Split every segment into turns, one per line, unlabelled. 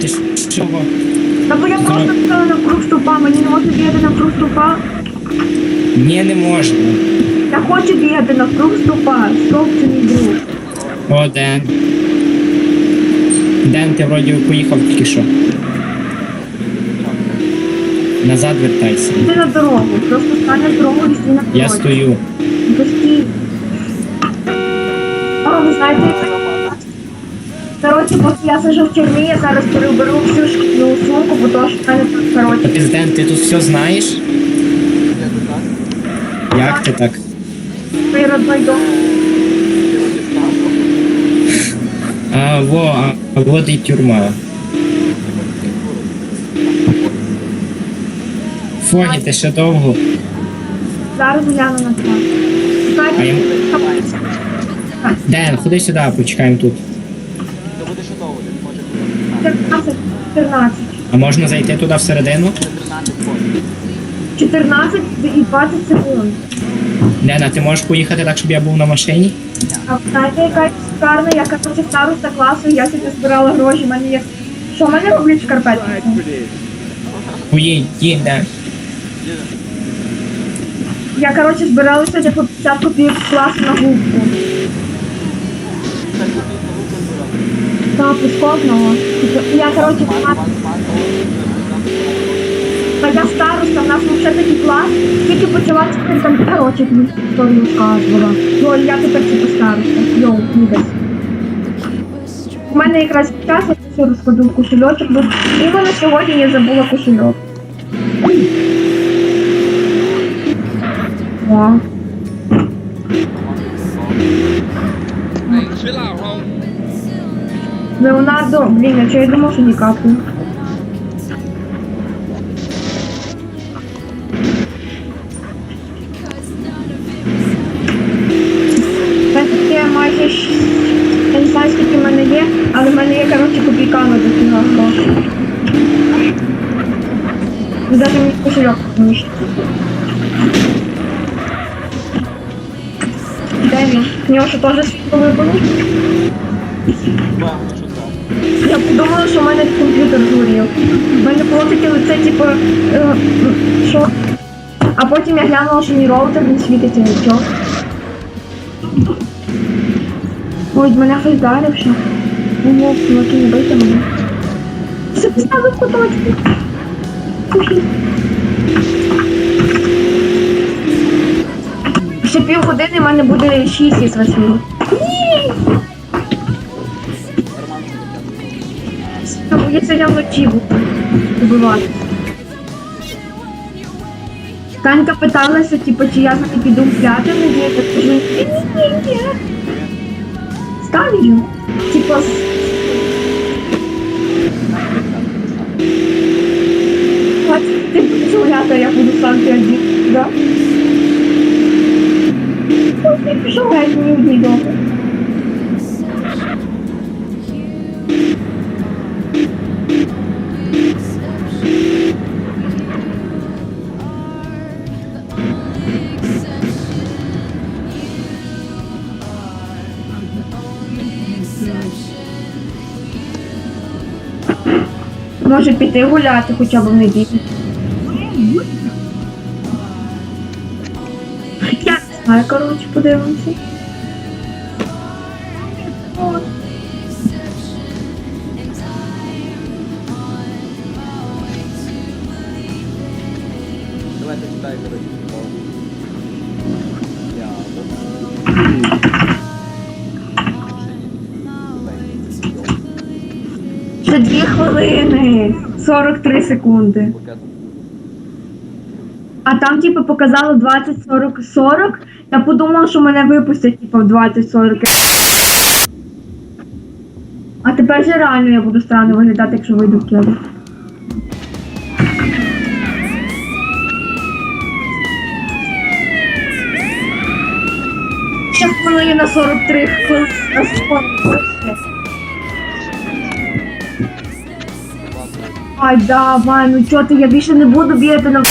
Ти ж чого?
Та бо я просто стала навкруг ступа, мені не можна бігати навкруг ступа.
Ні, не можна.
Я хочу бігати навкруг ступа. Стоп, це мій друг.
О, Ден. Ден, ти вроді поїхав тільки що. Назад вертайся.
Йди на дорогу, просто стань на дорогу і стій на
Я стою.
Постій. А, ви знаєте, коротше, поки я сижу в тюрмі, я зараз переберу всю шкільну сумку, бо то, що мене тут, коротше,
Капець, Ден, ти тут все знаєш? Як ти так?
мій родной дом.
А, во, а, вот і тюрма. Фогі, ти ще довго.
Зараз гляну на це.
А я... Ден, ходи сюди, почекаємо тут.
Це буде ще довго, десь може бути
14, 14.
А можна зайти туди всередину?
14 і 20 секунд.
Ден, а ти можеш поїхати так, щоб я був на машині?
А знаєте, яка шикарна, я коротше староста класу, я сьогодні збирала гроші, в мене є... Що в мене роблять шкарпетки?
Поїдь, їдь, Ден.
Я, коротше, збирала сьогодні по 50 копійок з класу на губку. Та, пусковного. Я, коротше, Та я староста, в нас взагалі такий клас, тільки почалася там, коротше, тобі історію розказувала. Ну, я тепер типу староста. Йоу, нібес. У мене якраз час я все розкладу кошельочок, бо іменно сьогодні я забула кошельок. Леонардо, блін, а чого я думав, що не капаю. Таке майже я не знаю, скільки в мене є, але в мене є, коротше, копійками до кіно гроші. Даже він? В нього що теж світло
що так.
Я подумала, що в мене комп'ютер згорів. У мене було таке лице, типу, е, що. А потім я глянула, що мій роутер він світиться нічого. Ой, мене хтось вдарив ще. Ну, мов, ну не бийте мене. Це поставив куточку. Ще півгодини в мене буде 6 із 8. Ні! Я я вночі вбивати. Танька питалася, типу, чи я з нею піду гуляти, ну я так кажу, ні-ні-ні. Ставлю. Типу, ти будеш гуляти, я буду сам один, да? Ти пішов геть мені одній добре. Може піти гуляти хоча б в неділю. Я не знаю, коротше, подивимося. Ще дві хвилини. 43 секунди. А там, типу, показало 20, 40, 40. Я подумала, що мене випустять, типу, в 20, 40. А тепер вже реально я буду странно виглядати, якщо вийду в кеду. Ще хвилина 43 хвилин. Ай давай, ну чого ти, я більше не буду бігати на...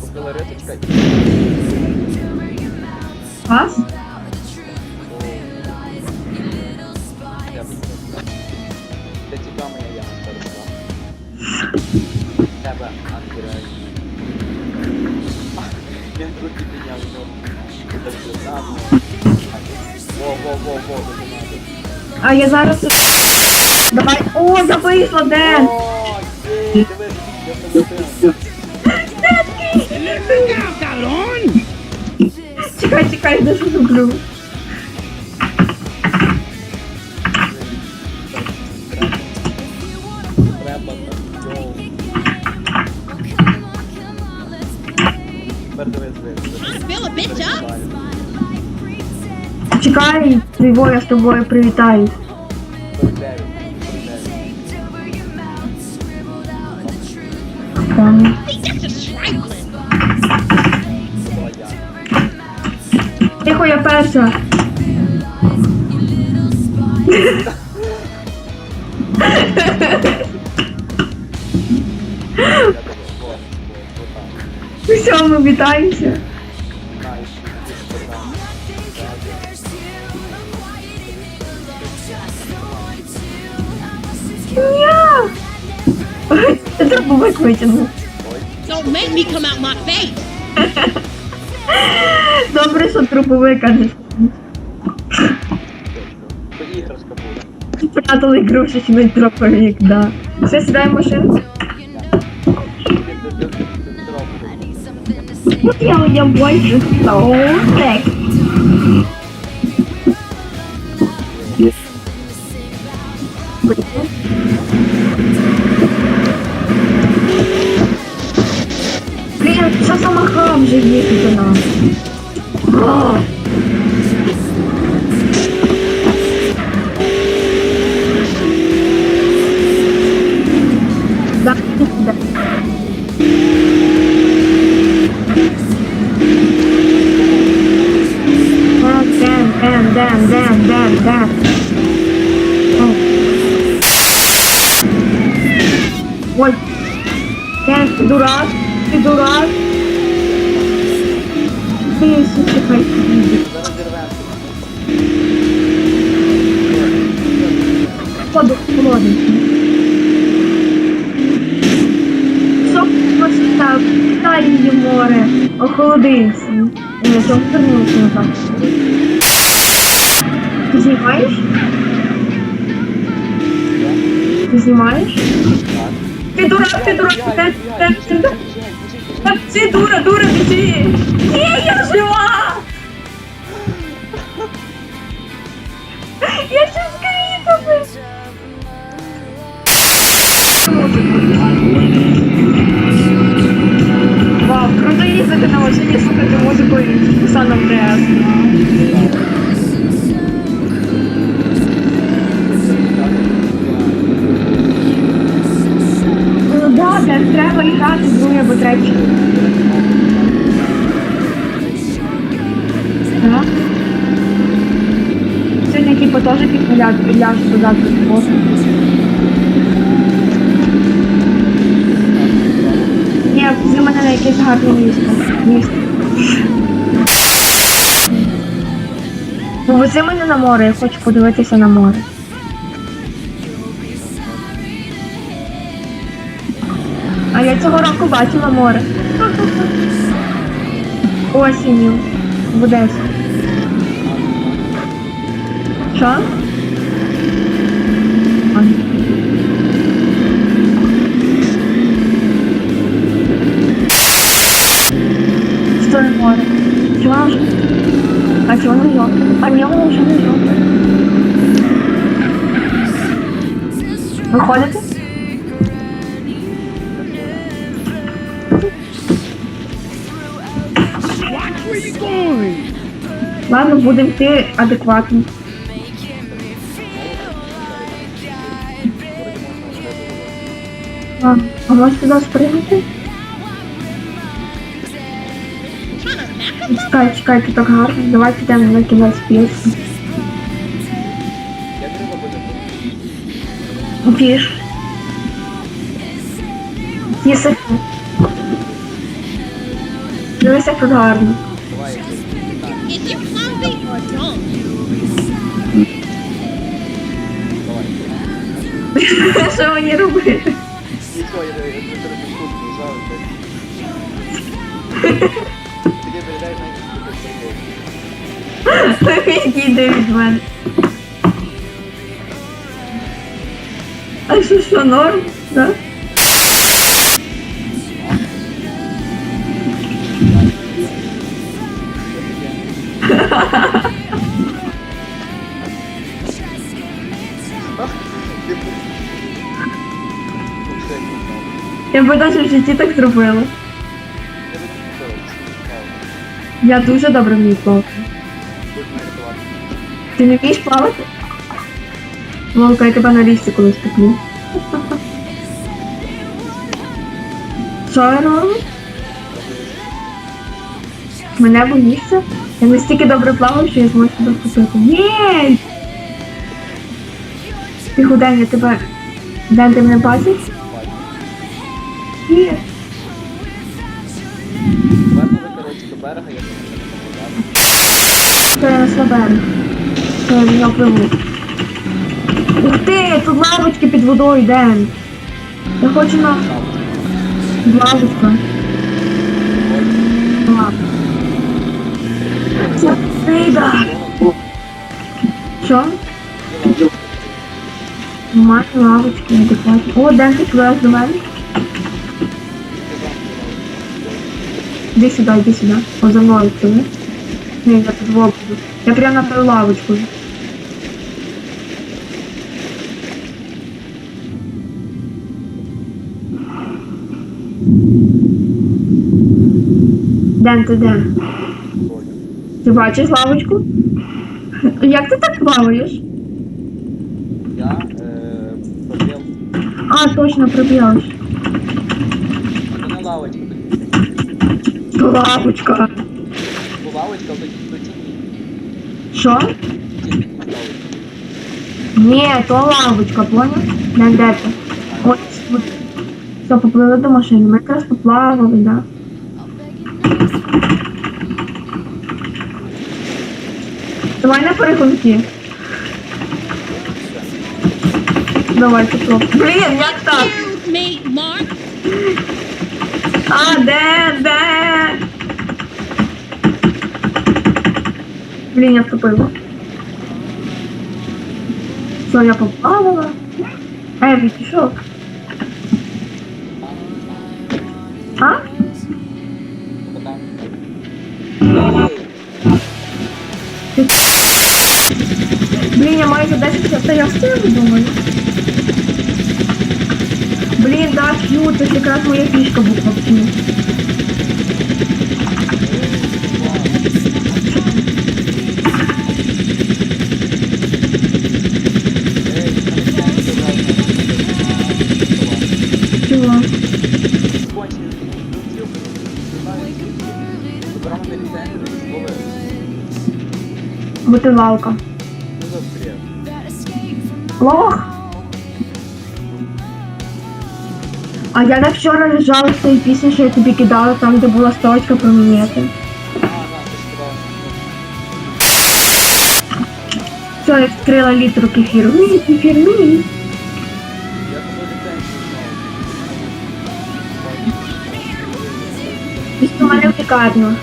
Купила риточка
А я зараз... Давай. О, я вийшла, Ден!
О, є, дивись, я побудив.
Чекай, чекай, де ж люблю.
Треба так, йоу. Тепер дивись, дивись.
Fill a bitch up?
Чекай, Триво, я з тобою привітаюсь.
Я.
Тихо, я перша.
Там.
Все, ми вітаємося.
Знаєш, ти!
Це дробовик витягнув.
Don't make me come out my face.
Добре, що а не
То іграшка буде.
спрятали ігрушечний дробовик, да. Все, сідай в машину.
Ти.
Я, я больше соусек. Да, да. Oh, damn, damn, damn, damn, damn, damn. Oh. Ой. Дэн, ты дурак? Ты дурак? Ты, сука,
Зараз зірвемося.
Воду холодный. Дай її море. Охолодився. Ні, що вернувся назад. Ти знімаєш? Ти знімаєш?
Так.
Ти дурак, ти дурак, ти, ти, ти, ти, дура, Ти дура, дура, біжи! Ні, я жива! Я Типу теж підпиляють, підляжуть додатки спорту. Ні, вези мене на якесь гарне місто. Місто. Повези мене на море, я хочу подивитися на море. А я цього року бачила море. Осінню. В Одесі. Що? Що не море? Чого? А чого не жовте? А ні, воно вже не. Виходите? Ладно, будемо йти адекватно. А, а може туди спригнути? Чекай, чекай, тут так гарно. Давай підемо на кінець пісні.
Як?
Піш. Їси. Дивись, як тут гарно. Що мені робити?
Нічого, я я тобі тут лежав. Таке виглядаєш навіть як ти
Відійди від мене. А що, що, норм? Да? Я би навіть в житті так зробила. Я дуже добре вмію плавати. Ти не вмієш плавати? Лолка, я тебе на лісі колись куплю. Що я роблю? Мене боїшся? Я настільки добре плаваю, що я зможу тебе купити. Єй! Ти худень, я тебе... Ден, ти мене бачиш? Ні.
Берега, я
я слабену. Що я пливу. Ух ти, тут лавочки під водою, Ден. Я хочу на лавочку. Ладно. Це риба. Що? Немає лавочки, адекватно. О, Ден, ти пливеш до мене? Іди сюди, іди сюди. О, за мною пливи. Ні, я тут в обуду. Я прямо на твою лавочку. Ден, ти де? Ти бачиш лавочку? Як ти так плаваєш?
Я, е, пробіл,
А, точно пробігаєш.
це не лавочка,
Лавочка.
бо лавочка до, тіні,
Що?
лавочка.
Ні, то лавочка, поняв? Не де ти? Ось. Все, поплили до машини. Ми якраз поплавали, да. Давай на перегонки. Давай, поплав. Блін, як так? А, де, де? Блін, я втопила. Що, я поплавала? Е, він пішов. А? Блін, я майже 10 часу, я встигну, думаю. Блін, да, Q, це ж якраз моя фішка буква Q. Бутилалка. Лох. А я так вчора лежала з тією піснею, що я тобі кидала, там, де була строчка про мінети. Все, я відкрила літру кефіру. Мій кефір, мій. Після мене лікарню.